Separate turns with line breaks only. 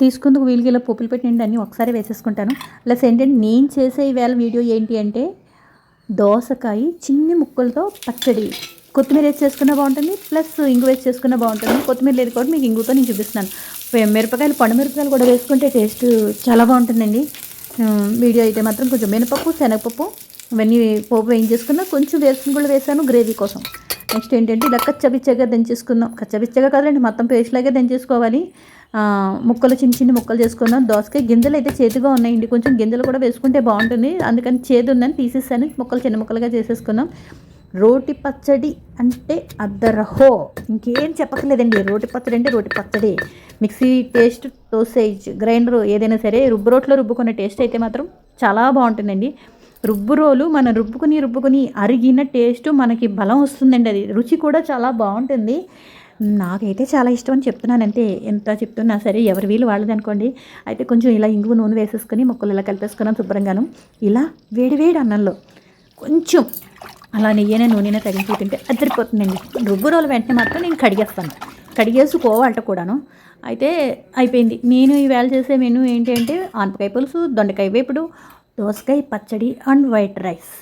తీసుకుందుకు వీలుగా ఇలా పోపులు పెట్టిండి అన్నీ ఒకసారి వేసేసుకుంటాను. ప్లస్ ఏంటంటే నేను చేసే ఈవేళ వీడియో ఏంటి అంటే దోసకాయ చిన్ని ముక్కలతో పచ్చడి. కొత్తిమీర వేసి చేసుకున్నా బాగుంటుంది ప్లస్ ఇంగు వేసి చేసుకున్నా బాగుంటుంది. కొత్తిమీర లేదు కూడా మీకు ఇంగుతో నేను చూపిస్తున్నాను. మిరపకాయలు పండు మిరపకాయలు కూడా వేసుకుంటే టేస్ట్ చాలా బాగుంటుందండి. వీడియో అయితే మాత్రం కొంచెం మినపప్పు శనగపప్పు ఇవన్నీ పోపు వేయించేసుకున్నా కొంచెం వేసుకుని కూడా వేసాను గ్రేవీ కోసం. నెక్స్ట్ ఏంటంటే ఇలా కచ్చబిచ్చగా దంచేసుకుందాం. కచ్చబిచ్చగా కాదండి మొత్తం పేస్ట్ లాగే దంచేసుకోవాలి ముక్కలు చిన్న చిన్న ముక్కలు చేసుకుందాం దోసకాయ గింజలు అయితే చేతిగా ఉన్నాయండి. కొంచెం గింజలు కూడా వేసుకుంటే బాగుంటుంది. అందుకని చేదు ఉందని తీసేసాను. ముక్కలు చిన్న ముక్కలుగా చేసేసుకుందాం రోటి పచ్చడి అంటే అద్దరహో ఇంకేం చెప్పక్కర్లేదండి. రోటి పచ్చడి అంటే రోటి పచ్చడి. మిక్సీ టేస్ట్ టోసేజ్ గ్రైండర్ ఏదైనా సరే రుబ్బు రోట్లో రుబ్బుకున్న టేస్ట్ అయితే మాత్రం చాలా బాగుంటుందండి. రుబ్బురోలు మనం రుబ్బుకుని రుబ్బుకుని అరిగిన టేస్ట్ మనకి బలం వస్తుందండి అది. రుచి కూడా చాలా బాగుంటుంది. నాకైతే చాలా ఇష్టం అని చెప్తున్నాను. అంతే ఎంత చెప్తున్నా సరే ఎవరి వీలు వాళ్ళది అనుకోండి. అయితే కొంచెం ఇలా ఇంగువ నూనె వేసేసుకొని ముక్కలు ఇలా కలిపేసుకున్నాను శుభ్రంగాను. ఇలా వేడి వేడి అన్నంలో కొంచెం అలా నెయ్యనే నూనెనే తగ్గించి తింటే అదిరిపోతుందండి రుబ్బు రోలు వెంటనే మాత్రం నేను కడిగేస్తాను. కడిగేసుకోవాలట కూడాను. అయితే అయిపోయింది. నేను ఈవేళ చేసే మెను ఏంటి అంటే ఆనపకాయ పులుసు దొండకాయ వేపుడు దోసకాయ పచ్చడి అండ్ వైట్ రైస్